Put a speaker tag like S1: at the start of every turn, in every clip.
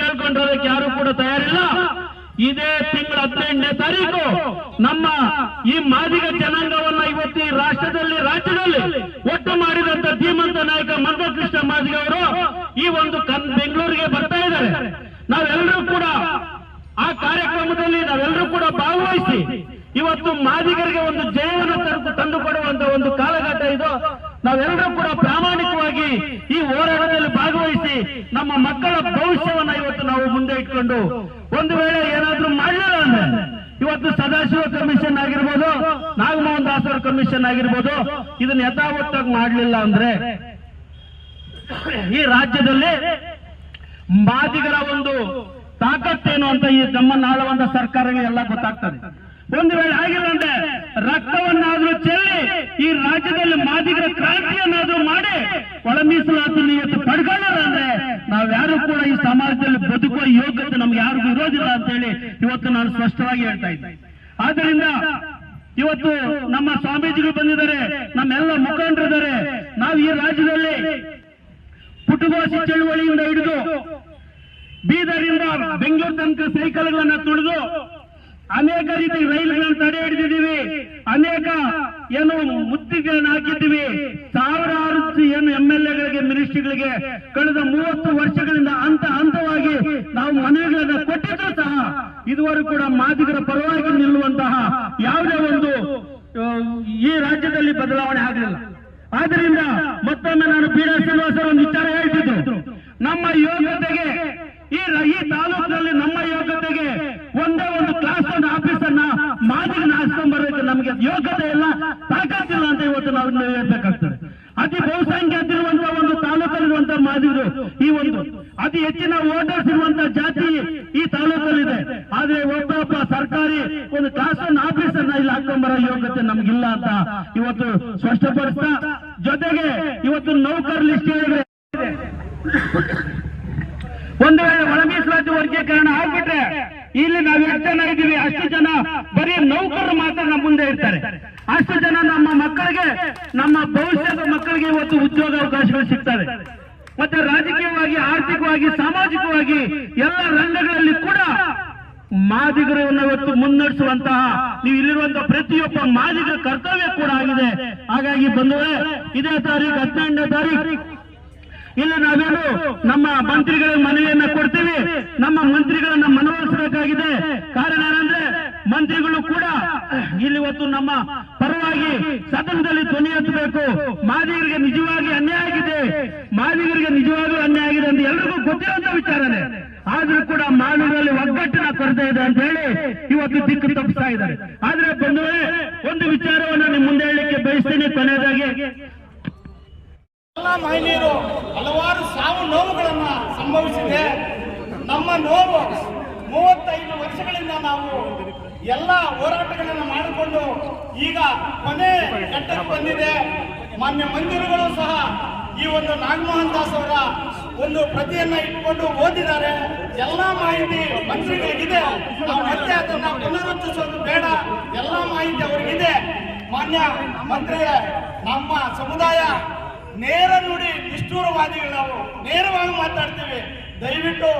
S1: ಕೇಳ್ಕೊಂಡಿರೋದಕ್ಕೆ ಯಾರು ಕೂಡ ತಯಾರಿಲ್ಲ. ಇದೇ ತಿಂಗಳ ಹದಿನೆಂಟನೇ ತಾರೀಕು. ನಮ್ಮ ಈ ಮಾದಿಗ ಜನಾಂಗವನ್ನ ಇವತ್ತು ಈ ರಾಷ್ಟ್ರದಲ್ಲಿ, ರಾಜ್ಯದಲ್ಲಿ ಒಟ್ಟು ಮಾಡಿದಂತ ಧೀಮಂತ ನಾಯಕ ಮಂದಕೃಷ್ಣ ಮಾದಿಗ ಅವರು ಈ ಒಂದು ಕನ್, ಬೆಂಗಳೂರಿಗೆ ಬರ್ತಾ ಇದ್ದಾರೆ. ನಾವೆಲ್ಲರೂ ಕೂಡ ಆ ಕಾರ್ಯಕ್ರಮದಲ್ಲಿ ನಾವೆಲ್ಲರೂ ಕೂಡ ಭಾಗವಹಿಸಿ ಇವತ್ತು ಮಾದಿಗರಿಗೆ ಒಂದು ಜಯವನ್ನು ತಂದು ತಂದು ಕೊಡುವಂತ ಒಂದು ಕಾಲಘಟ್ಟ ಇದು. ನಾವೆಲ್ಲರೂ ಕೂಡ ಪ್ರಾಮಾಣಿಕವಾಗಿ ಈ ಹೋರಾಟದಲ್ಲಿ ಭಾಗವಹಿಸಿ ನಮ್ಮ ಮಕ್ಕಳ ಭವಿಷ್ಯವನ್ನ ಇವತ್ತು ನಾವು ಮುಂದೆ ಇಟ್ಕೊಂಡು ಒಂದು ವೇಳೆ ಏನಾದ್ರೂ ಮಾಡಲಿಲ್ಲ ಅಂದ್ರೆ ಇವತ್ತು ಸದಾಶಿವ ಕಮಿಷನ್ ಆಗಿರ್ಬೋದು, ನಾಗಮೋಹನ್ ದಾಸ್ ಕಮಿಷನ್ ಆಗಿರ್ಬೋದು, ಇದನ್ನ ಯಥಾವತ್ತಾಗಿ ಮಾಡಲಿಲ್ಲ ಅಂದ್ರೆ ಈ ರಾಜ್ಯದಲ್ಲಿ ಮಾದಿಗರ ಒಂದು ತಾಕತ್ತೇನು ಅಂತ ಈ ನಮ್ಮನ್ನ ಆಳುವಂತ ಸರ್ಕಾರಗಳೆಲ್ಲ ಗೊತ್ತಾಗ್ತದೆ. ಒಂದು ವೇಳೆ ಆಗಿಲ್ಲ ಅಂದ್ರೆ ರಕ್ತವನ್ನಾದ್ರೂ ಚೆಲ್ಲಿ ಈ ರಾಜ್ಯದಲ್ಲಿ ಮಾದಿಗರ ಕ್ರಾಂತಿಯನ್ನಾದ್ರೂ ಮಾಡಿ ಒಳ ಮೀಸಲಾತಿ ಇವತ್ತು ಪಡ್ಕೊಳ್ಳೋಣ ಅಂದ್ರೆ ನಾವ್ಯಾರು ಕೂಡ ಈ ಸಮಾಜದಲ್ಲಿ ಬದುಕುವ ಯೋಗ್ಯತೆ ನಮ್ಗೆ ಯಾರಿಗೂ ಇರೋದಿಲ್ಲ ಅಂತ ಹೇಳಿ ಇವತ್ತು ನಾನು ಸ್ಪಷ್ಟವಾಗಿ ಹೇಳ್ತಾ ಇದ್ದೆ. ಆದ್ದರಿಂದ ಇವತ್ತು ನಮ್ಮ ಸ್ವಾಮೀಜಿಗಳು ಬಂದಿದ್ದಾರೆ, ನಮ್ಮೆಲ್ಲ ಮುಖಂಡರಿದ್ದಾರೆ. ನಾವು ಈ ರಾಜ್ಯದಲ್ಲಿ ಪುಟುಗೋಸಿ ಚಳುವಳಿಯಿಂದ ಹಿಡಿದು ಬೀದರಿಂದ ಬೆಂಗಳೂರು ತನಕ ಸೈಕಲ್ಗಳನ್ನ ತುಳಿದು ಅನೇಕ ರೀತಿ ರೈಲುಗಳನ್ನು ತಡೆ ಹಿಡಿದಿದ್ದೀವಿ. ಅನೇಕ ಏನು ಮುತ್ತಿಗೆಗಳನ್ನು ಹಾಕಿದ್ದೀವಿ. ಸಾವಿರಾರು ಏನು ಎಂ ಎಲ್ ಎಗಳಿಗೆ, ಮಿನಿಸ್ಟ್ರಿಗಳಿಗೆ ಕಳೆದ ಮೂವತ್ತು ವರ್ಷಗಳಿಂದ ಹಂತ ಹಂತವಾಗಿ ನಾವು ಮನವಿಗಳನ್ನ ಕೊಟ್ಟಿದ್ರು ಸಹ ಇದುವರೆಗೂ ಕೂಡ ಮಾದಿಗರ ಪರವಾಗಿ ನಿಲ್ಲುವಂತಹ ಯಾವುದೇ ಒಂದು ಈ ರಾಜ್ಯದಲ್ಲಿ ಬದಲಾವಣೆ ಆಗಲಿಲ್ಲ. ಆದ್ರಿಂದ ಮತ್ತೊಮ್ಮೆ ನಾನು ಬೀಡ ಶ್ರೀನಿವಾಸ ಒಂದು ವಿಚಾರ ಹೇಳ್ತಿದ್ರು ನಮ್ಮ ಯೋಗ್ಯತೆಗೆ ಈ ತಾಲೂಕಿನಲ್ಲಿ ನಮ್ಮ ಯೋಗ್ಯತೆಗೆ ಒಂದೇ ಒಂದು ಕ್ಲಾಸ್ ಒನ್ ಆಫೀಸರ್ನ ಮಾದಿಗನ ಬರಬೇಕು ನಮಗೆ ಯೋಗ್ಯತೆ ಇಲ್ಲ ತಾಕತ್ತಿಲ್ಲ ಅಂತ ಇವತ್ತು ನಾವು ಹೇಳ್ಬೇಕಾಗ್ತದೆ. ಅತಿ ಬಹುಸಂಖ್ಯಾತ ಇರುವಂತಹ ಒಂದು ತಾಲೂಕಲ್ಲಿರುವಂತಹ ಮಾದಿಗರು ಈ ಒಂದು. ಅತಿ ಹೆಚ್ಚಿನ ವೋಟರ್ಸ್ ಇರುವಂತಹ ಜಾತಿ ಈ ತಾಲೂಕಲ್ಲಿದೆ. ಆದ್ರೆ ಒಬ್ಬ ಸರ್ಕಾರಿ ಒಂದು ಕ್ಲಾಸ್ ಒನ್ ಆಫೀಸರ್ನ ಇಲ್ಲಿ ಹಾಕೊಂಡ್ಬರೋ ಯೋಗ್ಯತೆ ನಮ್ಗಿಲ್ಲ ಅಂತ ಇವತ್ತು ಸ್ಪಷ್ಟಪಡಿಸ್ತಾ, ಜೊತೆಗೆ ಇವತ್ತು ನೌಕರ ಲಿಸ್ಟ್ ಹೇಳಿದ್ರೆ ಒಂದು ವೇಳೆ ಒಳ ಮೀಸಲಾತಿ ವರ್ಗೀಕರಣ ಆಗ್ಬಿಟ್ರೆ ಇಲ್ಲಿ ನಾವು ಎಷ್ಟು ಜನ ಇದ್ದೀವಿ? ಅಷ್ಟು ಜನ ಬರೀ ನೌಕರರು ಮಾತ್ರ ನಮ್ಮ ಮುಂದೆ ಇರ್ತಾರೆ. ಅಷ್ಟು ಜನ ನಮ್ಮ ಮಕ್ಕಳಿಗೆ, ನಮ್ಮ ಭವಿಷ್ಯದ ಮಕ್ಕಳಿಗೆ ಇವತ್ತು ಉದ್ಯೋಗ ಅವಕಾಶಗಳು ಸಿಗ್ತವೆ. ಮತ್ತೆ ರಾಜಕೀಯವಾಗಿ, ಆರ್ಥಿಕವಾಗಿ, ಸಾಮಾಜಿಕವಾಗಿ ಎಲ್ಲ ರಂಗಗಳಲ್ಲಿ ಕೂಡ ಮಾದಿಗರನ್ನು ಇವತ್ತು ಮುನ್ನಡೆಸುವಂತಹ ನೀವು ಇಲ್ಲಿರುವಂತಹ ಪ್ರತಿಯೊಬ್ಬ ಮಾದಿಗರ ಕರ್ತವ್ಯ ಕೂಡ ಆಗಿದೆ. ಹಾಗಾಗಿ ಬಂಧುಗಳೇ, ಇದೇ ತಾರೀಕು ಹದಿನೆಂಟನೇ ತಾರೀಕು. ಇಲ್ಲಿ ನಾವೇನು ನಮ್ಮ ಮಂತ್ರಿಗಳ ಮನವಿಯನ್ನ ಕೊಡ್ತೀವಿ. ನಮ್ಮ ಮಂತ್ರಿಗಳನ್ನ ಮನವೊಲಿಸಬೇಕಾಗಿದೆ. ಕಾರಣ ಏನಂದ್ರೆ, ಮಂತ್ರಿಗಳು ಕೂಡ ಇಲ್ಲಿ ಇವತ್ತು ನಮ್ಮ ಪರವಾಗಿ ಸದನದಲ್ಲಿ ಧ್ವನಿ ಎತ್ತಬೇಕು. ಮಾದಿಗರಿಗೆ ನಿಜವಾಗಿ ಅನ್ಯಾಯ ಆಗಿದೆ. ಮಾದಿಗರಿಗೆ ನಿಜವಾಗ್ಲೂ ಅನ್ಯಾಯ ಆಗಿದೆ ಅಂತ ಎಲ್ರಿಗೂ ಗೊತ್ತಿರುವಂತ ವಿಚಾರನೇ. ಆದ್ರೂ ಕೂಡ ಮಾನವರಲ್ಲಿ ಒಗ್ಗಟ್ಟಿನ ಕೊರತೆ ಇದೆ ಅಂತ ಹೇಳಿ ಇವತ್ತು ದಿಕ್ಕು ತಪ್ಪಿಸ್ತಾ ಇದ್ದಾರೆ. ಆದ್ರೆ ಬಂಧುಗಳೇ, ಒಂದು ವಿಚಾರವನ್ನು ನಿಮ್ಮ ಮುಂದೆ ಹೇಳಲಿಕ್ಕೆ ಬಯಸ್ತೀನಿ. ಕೊನೆಯದಾಗಿ
S2: ಎಲ್ಲ ಮಹಿಳೆಯರು ಹಲವಾರು ಸಾವು ನೋವುಗಳನ್ನ ಸಂಭವಿಸಿದೆ. ನಮ್ಮ ನೋವು ಮೂವತ್ತೈದು ವರ್ಷಗಳಿಂದ ನಾವು ಎಲ್ಲ ಹೋರಾಟಗಳನ್ನು ಮಾಡಿಕೊಂಡು ಈಗ ಕೊನೆ ಘಟ್ಟಕ್ಕೆ ಬಂದಿದೆ. ಮಾನ್ಯ ಮಂದಿರುಗಳು ಸಹ ಈ ಒಂದು ನಾಗಮೋಹನ್ ದಾಸ್ ಅವರ ಒಂದು ಪ್ರತಿಯನ್ನ ಇಟ್ಕೊಂಡು ಓದಿದ್ದಾರೆ. ಎಲ್ಲ ಮಾಹಿತಿ ಮಂತ್ರಿಗಳಿಗಿದೆ ನಾವು ಮತ್ತೆ ಅದನ್ನ ಪುನರುಚ್ಚರಿಸೋದು ಬೇಡ. ಎಲ್ಲ ಮಾಹಿತಿ ಅವ್ರಿಗಿದೆ. ಮಾನ್ಯ ಮಂತ್ರಿ ನಮ್ಮ ಸಮುದಾಯ ನೇರ ನುಡಿ, ನಿಷ್ಠೂರವಾದಿಗಳು ನಾವು. ನೇರವಾಗಿ ಮಾತಾಡ್ತೀವಿ. ದಯವಿಟ್ಟು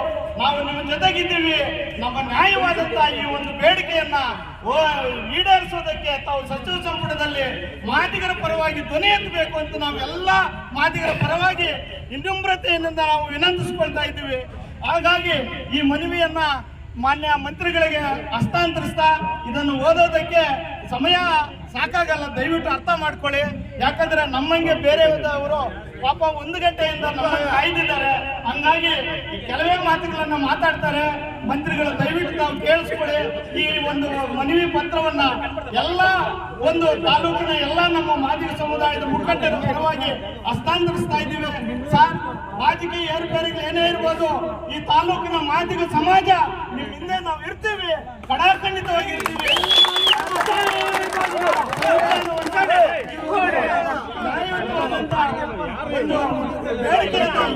S2: ನಾವು ನಿಮ್ಮ ಜೊತೆಗಿದ್ದೀವಿ. ನಮ್ಮ ನ್ಯಾಯವಾದಂತಹ ಈ ಒಂದು ಬೇಡಿಕೆಯನ್ನ ಈಡೇರಿಸೋದಕ್ಕೆ ತಾವು ಸಚಿವ ಸಂಪುಟದಲ್ಲಿ ಮಾದಿಗರ ಪರವಾಗಿ ಧ್ವನಿ ಎತ್ತಬೇಕು ಅಂತ ನಾವೆಲ್ಲ ಮಾದಿಗರ ಪರವಾಗಿ ವಿನಮ್ರತೆಯಿಂದ ನಾವು ವಿನಂತಿಸಿಕೊಳ್ತಾ ಇದ್ದೀವಿ. ಹಾಗಾಗಿ ಈ ಮನವಿಯನ್ನ ಮಾನ್ಯ ಮಂತ್ರಿಗಳಿಗೆ ಹಸ್ತಾಂತರಿಸ್ತಾ ಇದನ್ನು ಓದೋದಕ್ಕೆ ಸಮಯ ಸಾಕಾಗಲ್ಲ, ದಯವಿಟ್ಟು ಅರ್ಥ ಮಾಡ್ಕೊಳ್ಳಿ. ಯಾಕಂದ್ರೆ ನಮ್ಮಂಗೆ ಬೇರೆ ಅವರು ಪಾಪ ಒಂದು ಗಂಟೆಯಿಂದ ನಮ್ಮ ಕಾಯ್ದಿದ್ದಾರೆ. ಹಂಗಾಗಿ ಕೆಲವೇ ಮಾತುಗಳನ್ನ ಮಾತಾಡ್ತಾರೆ. ಮಂತ್ರಿಗಳು, ದಯವಿಟ್ಟು ತಾವು ಕೇಳಿಸ್ಕೊಳ್ಳಿ. ಈ ಒಂದು ಮನವಿ ಪತ್ರವನ್ನ ಎಲ್ಲ ಒಂದು ತಾಲೂಕಿನ ಎಲ್ಲ ನಮ್ಮ ಮಾದಿಗ ಸಮುದಾಯದ ಮುಖಂಡರ ಪರವಾಗಿ ಹಸ್ತಾಂತರಿಸ್ತಾ ಇದ್ದೀವಿ. ಸರ್, ರಾಜಕೀಯ ಏರ್ಪೇರಿಗೆ ಏನೇ ಇರ್ಬೋದು, ಈ ತಾಲೂಕಿನ ಮಾದಿಗ ಸಮಾಜ ನಿಮ್ಮ ಹಿಂದೆ ನಾವು ಇರ್ತೀವಿ. ಕಡಾಖಂಡಿತವಾಗಿ ಇರ್ತೀವಿ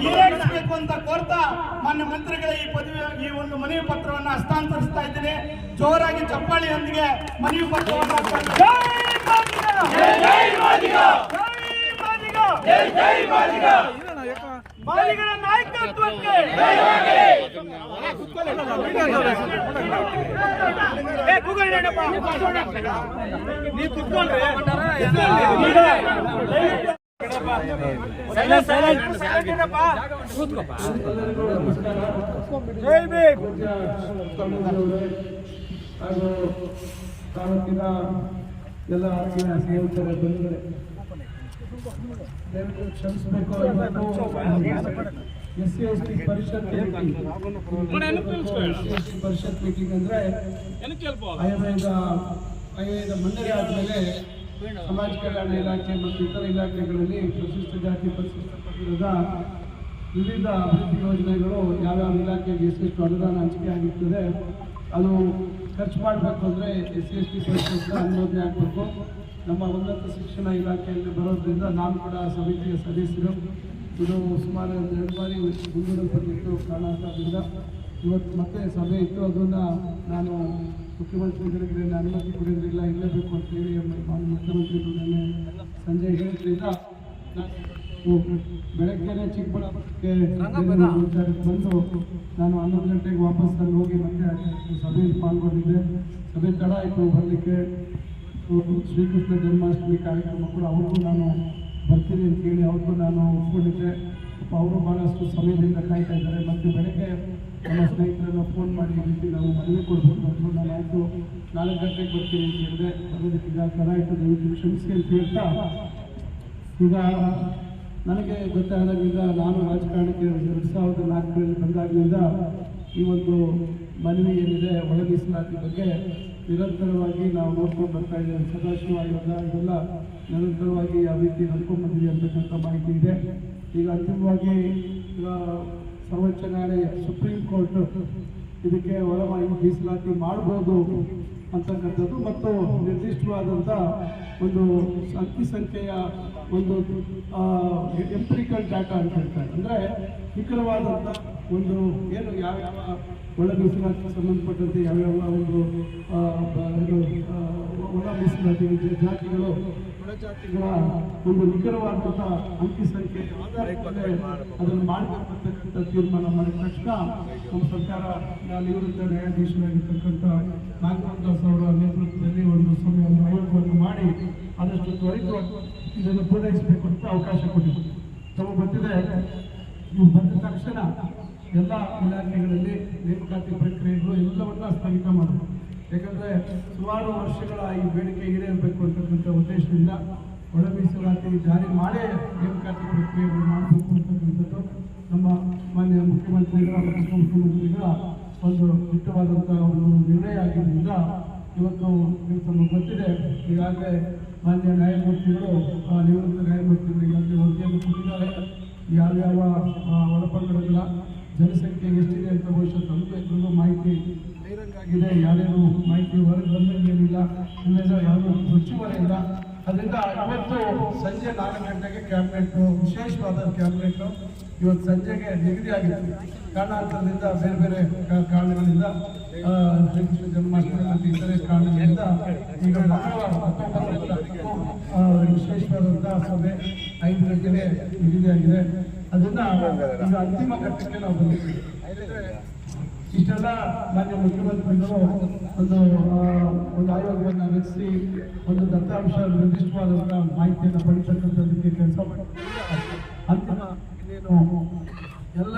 S2: ಈಡೇರಿಸಬೇಕು ಅಂತ ಕೋರ್ತಾ ಮಾನ್ಯ ಮಂತ್ರಿಗಳ ಈ ಪದವಿ ಈ ಒಂದು ಮನವಿ ಪತ್ರವನ್ನು ಹಸ್ತಾಂತರಿಸ್ತಾ ಇದ್ದೀನಿ. ಜೋರಾಗಿ ಚಪ್ಪಾಳಿಯೊಂದಿಗೆ ಮನವಿ ಪತ್ರವನ್ನು ಹಸ್ತಾಂತರ- ಮಾದಿಗರ ನಾಯಕತ್ವಕ್ಕೆ. ನೀವು ಕುತ್ಕೊಂಡ್ರೆ
S3: ಹಾಗೂ ತಾಲೂಕಿನ ಎಲ್ಲ ಸ್ನೇಹಿತರ ಬಂಧುಗಳೇ ದಯವಿಟ್ಟು ಕ್ಷಮಿಸಬೇಕು ಎಸ್ ಸಿ ಎಸ್ ಟಿ ಪರಿಷತ್ ಪರಿಷತ್ ಮೀಟಿಂಗ್ ಅಂದ್ರೆ ಆಯುರ್ವೇದ ಆಯುರ್ವೇದ ಮಂಡಳಿ ಆದಮೇಲೆ ಸಮಾಜ ಕಲ್ಯಾಣ ಇಲಾಖೆ ಮತ್ತು ಇತರ ಇಲಾಖೆಗಳಲ್ಲಿ ಪರಿಶಿಷ್ಟ ಜಾತಿ ಪರಿಶಿಷ್ಟ ಪಂಗಡದ ವಿವಿಧ ಅಭಿವೃದ್ಧಿ ಯೋಜನೆಗಳು ಯಾವ್ಯಾವ ಇಲಾಖೆಗೆ ಎಷ್ಟೆಷ್ಟು ಅನುದಾನ ಹಂಚಿಕೆ ಆಗಿರ್ತದೆ ಅದು ಖರ್ಚು ಮಾಡಬೇಕು ಅಂದರೆ ಎಸ್ ಸಿ ಎಸ್ ಟಿ ಪರಿಷತ್ ಅನುಮೋದನೆ ಆಗಬೇಕು. ನಮ್ಮ ಉನ್ನತ ಶಿಕ್ಷಣ ಇಲಾಖೆಯಲ್ಲಿ ಬರೋದ್ರಿಂದ ನಾನು ಕೂಡ ಸಮಿತಿಯ ಸದಸ್ಯರು. ಇದು ಸುಮಾರು ಒಂದು ಎರಡು ಬಾರಿ ಮುಂದೂಡಲ್ಪಟ್ಟಿತ್ತು ಕಾರಣಾಂತರದಿಂದ ಇವತ್ತು ಮತ್ತೆ ಸಭೆ ಇತ್ತು, ಅದನ್ನು ನಾನು ಮುಖ್ಯಮಂತ್ರಿಗಳಿಗೆ ನಾನು ಅನುಮತಿ ಕೊಡಿದ್ರಿಲ್ಲ ಇರಲೇಬೇಕು ಅಂತೇಳಿ ಮುಖ್ಯಮಂತ್ರಿಗಳು ಸಂಜೆ ಹೇಳಿದ್ರಿಂದ ನಾನು ಬೆಳಗ್ಗೆನೆ ಚಿಕ್ಕಬಳ್ಳಾಪುರಕ್ಕೆ ಬಂದು ನಾನು ಹನ್ನೊಂದು ಗಂಟೆಗೆ ವಾಪಸ್ ಅಲ್ಲಿ ಹೋಗಿ ಮತ್ತೆ ಸಭೆಯಲ್ಲಿ ಪಾಲ್ಗೊಂಡಿದ್ದೆ. ಸಭೆ ತಡ ಆಯಿತು ಬರಲಿಕ್ಕೆ. ಶ್ರೀಕೃಷ್ಣ ಜನ್ಮಾಷ್ಟಮಿ ಕಾರ್ಯಕ್ರಮ ಕೂಡ ಅವ್ರಿಗೂ ನಾನು ಬರ್ತೀನಿ ಅಂತ ಹೇಳಿ ಅವ್ರಿಗೂ ನಾನು ಒಪ್ಕೊಂಡಿದ್ದೆ. ಅವರು ಭಾಳಷ್ಟು ಸಮಯದಿಂದ ಕಾಯ್ತಾ ಇದ್ದಾರೆ. ಮತ್ತು ಬೆಳಗ್ಗೆ ನಮ್ಮ ಸ್ನೇಹಿತರೆಲ್ಲ ಫೋನ್ ಮಾಡಿ ರೀತಿ ನಾವು ಮನವಿ ಕೊಡ್ಬೋದು. ಅಂತ ನಾನು ಆಯಿತು ನಾಲ್ಕು ಗಂಟೆಗೆ ಬರ್ತೀನಿ ಅಂತ ಹೇಳಿದೆ. ಬರೋದಕ್ಕೆ ಈಗ ತಡ ಆಯಿತು. ದಯವಿಟ್ಟು ಕ್ಷಮಿಸಿ ಅಂತ ಹೇಳ್ತಾ ಈಗ ನನಗೆ ಗೊತ್ತಾದಾಗಿಂದ ನಾನು ರಾಜಕಾರಣಕ್ಕೆ ಎರಡು ಸಾವಿರದ ನಾಲ್ಕರಲ್ಲಿ ಬಂದಾಗಿನಿಂದ ಈ ಒಂದು ಮನವಿ ಏನಿದೆ ಒಳ ಮೀಸಲಾತಿ ಬಗ್ಗೆ ನಿರಂತರವಾಗಿ ನಾವು ನೋಡ್ಕೊಂಡು ಬರ್ತಾ ಇದ್ದೇವೆ. ಸದಾಶಿವ ಆಯೋಗ ಇದೆಲ್ಲ ನಿರಂತರವಾಗಿ ಯಾವ ರೀತಿ ನಡ್ಕೊಂಡು ಬಂದಿದೆ ಅಂತಕ್ಕಂಥ ಮಾಹಿತಿ ಇದೆ. ಈಗ ಅಂತಿಮವಾಗಿ ಸರ್ವೋಚ್ಚ ನ್ಯಾಯಾಲಯ, ಸುಪ್ರೀಂ ಕೋರ್ಟ್ ಇದಕ್ಕೆ ಒಳಮಾಯಿ ಮೀಸಲಾತಿ ಮಾಡ್ಬೋದು ಅಂತಕ್ಕಂಥದ್ದು ಮತ್ತು ನಿರ್ದಿಷ್ಟವಾದಂಥ ಒಂದು ಅಂಕಿ ಸಂಖ್ಯೆಯ ಒಂದು ಎಂಪ್ರಿಕಲ್ ಡಾಟಾ ಅಂತ ಹೇಳ್ತಾರೆ. ಅಂದರೆ ನಿಖರವಾದಂಥ ಒಂದು ಏನು ಯಾವ ಒಳ ಮೀಸಲಾತಿಗೆ ಸಂಬಂಧಪಟ್ಟಂತೆ ಯಾವ್ಯಾವ ಒಂದು ಒಳ ಮೀಸಲಾತಿ ಜಾತಿಗಳು ಒಳಜಾತಿಗಳ ಒಂದು ನಿಖರವಾದಂತಹ ಅಂಕಿ ಸಂಖ್ಯೆ ಅದನ್ನು ಮಾಡಬೇಕಂತಕ್ಕಂಥ ತೀರ್ಮಾನ ಮಾಡಿದ ತಕ್ಷಣ ನಮ್ಮ ಸರ್ಕಾರ ನಿವೃತ್ತ ನ್ಯಾಯಾಧೀಶರಾಗಿರ್ತಕ್ಕಂಥ ನಾಗರಾಜ್ ದಾಸ್ ಅವರ ನೇತೃತ್ವದಲ್ಲಿ ಒಂದು ಸಮಯ ಆಯೋಗವನ್ನು ಮಾಡಿ ಆದಷ್ಟು ತ್ವರಿತವಾಗಿ ಇದನ್ನು ಪೂರೈಸಬೇಕು ಅಂತ ಅವಕಾಶ ಕೊಟ್ಟಿದೆ. ತಮಗೆ ಗೊತ್ತಿದೆ ನೀವು ಬಂದ ತಕ್ಷಣ ಎಲ್ಲ ಇಲಾಖೆಗಳಲ್ಲಿ ನೇಮಕಾತಿ ಪ್ರಕ್ರಿಯೆಗಳು ಎಲ್ಲವನ್ನ ಸ್ಥಗಿತ ಮಾಡಬೇಕು. ಯಾಕಂದ್ರೆ ಸುಮಾರು ವರ್ಷಗಳ ಈ ಬೇಡಿಕೆ ಈಡೇರಬೇಕು ಅಂತಕ್ಕಂಥ ಉದ್ದೇಶದಿಂದ ಒಳ ಮೀಸಲಾತಿ ಜಾರಿ ಮಾಡೇ ನೇಮಕಾತಿ ಪ್ರಕ್ರಿಯೆಗಳು ಮಾಡಬೇಕು ಅಂತಕ್ಕಂಥದ್ದು ನಮ್ಮ ಮಾನ್ಯ ಮುಖ್ಯಮಂತ್ರಿಗಳ ಮತ್ತು ಉಪಮುಖ್ಯಮಂತ್ರಿಗಳ ಒಂದು ದಿಟ್ಟವಾದಂಥ ಒಂದು ನಿರ್ಣಯ ಆಗಿದ್ದರಿಂದ ಇವತ್ತು ತಮಗೆ ಗೊತ್ತಿದೆ. ಈಗಾಗಲೇ ಮಾನ್ಯ ನ್ಯಾಯಮೂರ್ತಿಗಳು ನಿವೃತ್ತ ನ್ಯಾಯಮೂರ್ತಿಗಳು ಈಗಾಗಲೇ ವರದಿಯನ್ನು ಕೊಟ್ಟಿದ್ದಾರೆ. ಯಾವ್ಯಾವ ಒಳಪಂಗಡಗಳ ಜನಸಂಖ್ಯೆ ಎಷ್ಟಿದೆ ಅಂತ ಬಹುಶಃ ತಮಗೆ ಮಾಹಿತಿ ಬಹಿರಂಗಾಗಿದೆ ಯಾರ್ಯಾರು ಮಾಹಿತಿ ಹೊರಗೆ ಬಂದಂಗೇನಿಲ್ಲ ಇಲ್ಲೆಲ್ಲ ಯಾರು ಮುಚ್ಚುವರೆ ಇಲ್ಲ. ಅದರಿಂದ ಇವತ್ತು ಸಂಜೆ ನಾಲ್ಕು ಗಂಟೆಗೆ ಕ್ಯಾಬಿನೆಟ್ ವಿಶೇಷವಾದ ಕ್ಯಾಬಿನೆಟ್ ಇವತ್ತು ಸಂಜೆಗೆ ನಿಗದಿ ಆಗಿದೆ ಕಾರಣಾಂತರದಿಂದ ಬೇರೆ ಬೇರೆ ಕಾರಣಗಳಿಂದ ಶ್ರೀಕೃಷ್ಣ ಜನ್ಮಾಷ್ಟಮಿ ಮತ್ತು ಇತರೆ ಕಾರಣಗಳಿಂದ ಈಗ ಮಂಗಳವಾರ ವಿಶೇಷವಾದಂತಹ ಸಭೆ ಐದು ಗಂಟೆಗೆ ನಿಗದಿಯಾಗಿದೆ ಅದನ್ನ ಈಗ ಅಂತಿಮ ಘಟ್ಟಕ್ಕೆ ನಾವು ಬಂದಿದ್ದೀವಿ. ಇಷ್ಟೆಲ್ಲ ಮಾನ್ಯ ಮುಖ್ಯಮಂತ್ರಿಗಳು ಒಂದು ಒಂದು ಆಯೋಗವನ್ನು ರಚಿಸಿ ಒಂದು ದತ್ತಾಂಶ ನಿರ್ದಿಷ್ಟವಾದಂತಹ ಮಾಹಿತಿಯನ್ನು ಪಡಿತಕ್ಕಂಥದ್ದಕ್ಕೆ ಕೆಲಸ ಅಂತಿಮ ಇನ್ನೇನು ಎಲ್ಲ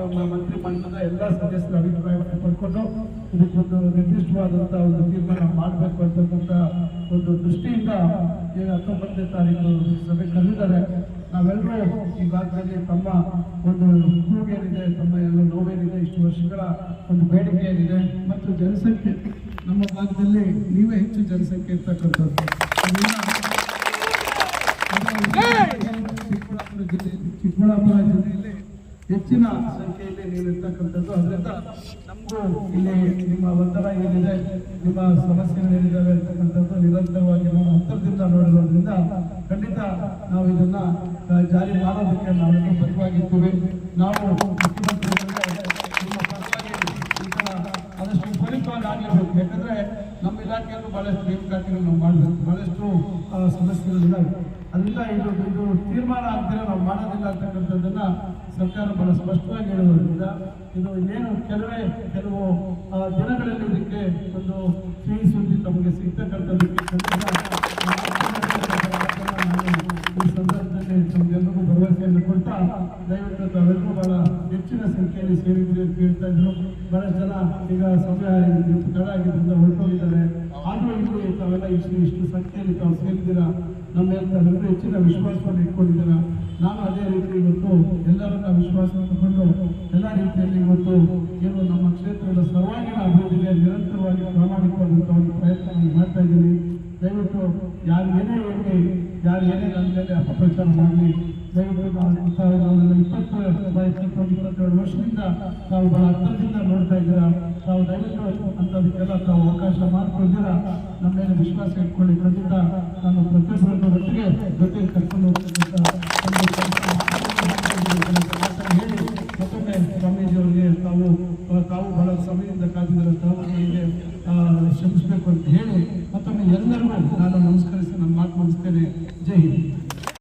S3: ನಮ್ಮ ಮಂತ್ರಿ ಮಂಡಲದ ಎಲ್ಲ ಸದಸ್ಯರ ಅಭಿಪ್ರಾಯವನ್ನು ಪಡ್ಕೊಂಡು ಇದಕ್ಕೊಂದು ನಿರ್ದಿಷ್ಟವಾದಂಥ ಒಂದು ತೀರ್ಮಾನ ಮಾಡಬೇಕು ಅಂತಕ್ಕಂಥ ಒಂದು ದೃಷ್ಟಿಯಿಂದ ಈಗ ಹತ್ತೊಂಬತ್ತನೇ ತಾರೀಕು ಸಭೆ ಕರೆದಿದ್ದಾರೆ. ನಾವೆಲ್ಲರೂ ಈ ಭಾಗದಲ್ಲಿ ತಮ್ಮ ಒಂದು ಕೂಗೇನಿದೆ ತಮ್ಮ ಎಲ್ಲ ನೋವೇನಿದೆ, ಇಷ್ಟು ವರ್ಷಗಳ ಒಂದು ಬೇಡಿಕೆ ಏನಿದೆ, ಮತ್ತು ಜನಸಂಖ್ಯೆ, ನಮ್ಮ ಭಾಗದಲ್ಲಿ ನೀವೇ ಹೆಚ್ಚು ಜನಸಂಖ್ಯೆ ಇರ್ತಕ್ಕಂಥದ್ದು. ಚಿಕ್ಕಬಳ್ಳಾಪುರ ಜಿಲ್ಲೆ, ಚಿಕ್ಕಬಳ್ಳಾಪುರ ಜಿಲ್ಲೆಯಲ್ಲಿ ಹೆಚ್ಚಿನ ಸಂಖ್ಯೆಯಲ್ಲಿ ನೀವು ಇರ್ತಕ್ಕಂಥದ್ದು. ಅದರಿಂದ ನಮಗೂ ಇಲ್ಲಿ ನಿಮ್ಮ ಒತ್ತಡ ಏನಿದೆ, ನಿಮ್ಮ ಸಮಸ್ಯೆಗಳೇನಿದ್ದಾವೆ ಅಂತಕ್ಕಂಥದ್ದು ನಿರಂತರವಾಗಿ ನಾವು ಹತ್ತಿರದಿಂದ ನೋಡಿರೋದ್ರಿಂದ ಖಂಡಿತ ನಾವು ಇದನ್ನ ಜಾರಿ ಮಾಡೋದಕ್ಕೆ ನಾವು ಬದ್ಧವಾಗಿರ್ತೀವಿ ನಾವು ಆದಷ್ಟು ತ್ವರಿತವಾಗಿ ಆಗಿರ್ಬೇಕು ಯಾಕಂದ್ರೆ ನಮ್ಮ ಇಲಾಖೆ ಇಲಾಖೆಯಲ್ಲೂ ಬಹಳಷ್ಟು ನೇಮಕಾತಿಗಳು ನಾವು ಮಾಡಬೇಕು. ಬಹಳಷ್ಟು ಸಮಸ್ಯೆಗಳಿದ್ದಾವೆ ಅದರಿಂದ ಇದು ಇದು ತೀರ್ಮಾನ ಆಗ್ತಿರೋ ನಾವು ಮಾಡೋದಿಲ್ಲ ಅಂತಕ್ಕಂಥದ್ದನ್ನ ಸರ್ಕಾರ ಬಹಳ ಸ್ಪಷ್ಟವಾಗಿ ಹೇಳುವುದರಿಂದ ಇದು ಇನ್ನೇನು ಕೆಲವೇ, ಕೆಲವು ದಿನಗಳಲ್ಲಿ ಇದಕ್ಕೆ ಒಂದು ಸಿಹಿ ಸುದ್ದಿ ತಮಗೆ ಸಿಗ್ತಕ್ಕಂಥದ್ದಕ್ಕೆ ಸಂಖ್ಯೆಯಲ್ಲಿ ಸೇರಿದ್ರಿ ಅಂತ ಹೇಳ್ತಾ ಇದ್ರು. ಬಹಳಷ್ಟು ಜನ ಈಗ ಸಮಯ ತಡ ಆಗಿದ್ದರಿಂದ ಹೊರಟೋಗಿದ್ದಾರೆ. ಆದರೂ ಇಲ್ಲಿ ತಾವೆಲ್ಲ ಇಷ್ಟು ಇಷ್ಟು ಸಂಖ್ಯೆಯಲ್ಲಿ ತಾವು ಸೇರಿದ್ದೀರಾ? ನಮ್ಮ ತಾವೆಲ್ಲರೂ ಹೆಚ್ಚಿನ ವಿಶ್ವಾಸವನ್ನು ಇಟ್ಕೊಂಡಿದ್ದೀರಾ? ನಾನು ಅದೇ ರೀತಿ ಇವತ್ತು ಎಲ್ಲರನ್ನ ವಿಶ್ವಾಸ ತಗೊಂಡು ಎಲ್ಲ ರೀತಿಯಲ್ಲಿ ಇವತ್ತು ಏನು ನಮ್ಮ ಕ್ಷೇತ್ರದ ಸರ್ವಾಂಗೀಣ ಅಭಿವೃದ್ಧಿಗೆ ನಿರಂತರವಾಗಿ ಪ್ರಾಮಾಣಿಕವಾದಂಥ ಒಂದು ಪ್ರಯತ್ನವನ್ನು ಮಾಡ್ತಾ ಇದ್ದೀನಿ. ದಯವಿಟ್ಟು ಯಾರು ಏನೇ ಹೇಳಿ, ಯಾರು ಏನೇ ನನ್ನ ಮೇಲೆ ಅಪಪ್ರಚಾರ ಮಾಡಲಿ ದಯವಿಟ್ಟು ನಾವು ತಾವು ನಾವೆಲ್ಲ ಇಪ್ಪತ್ತು ಇಪ್ಪತ್ತೊಂದು ಇಪ್ಪತ್ತೆರಡು ವರ್ಷದಿಂದ ತಾವು ಬಹಳ ಹತ್ತಿರದಿಂದ ನೋಡ್ತಾ ಇದ್ದೀರಾ? ತಾವು ದಯವಿಟ್ಟು ಅಂಥದಕ್ಕೆಲ್ಲ ತಾವು ಅವಕಾಶ ಮಾಡಿಕೊಂಡಿದ್ದೀರಾ ನಮ್ಮ ಮೇಲೆ ವಿಶ್ವಾಸ ಇಟ್ಕೊಳ್ಳಿ. ಖಂಡಿತ ನಾನು ಪ್ರತಿಯೊಬ್ಬರನ್ನು ಒಟ್ಟಿಗೆ ಜೊತೆಗೆ ಕರ್ಕೊಂಡು ಹೋಗ್ತಕ್ಕಂಥ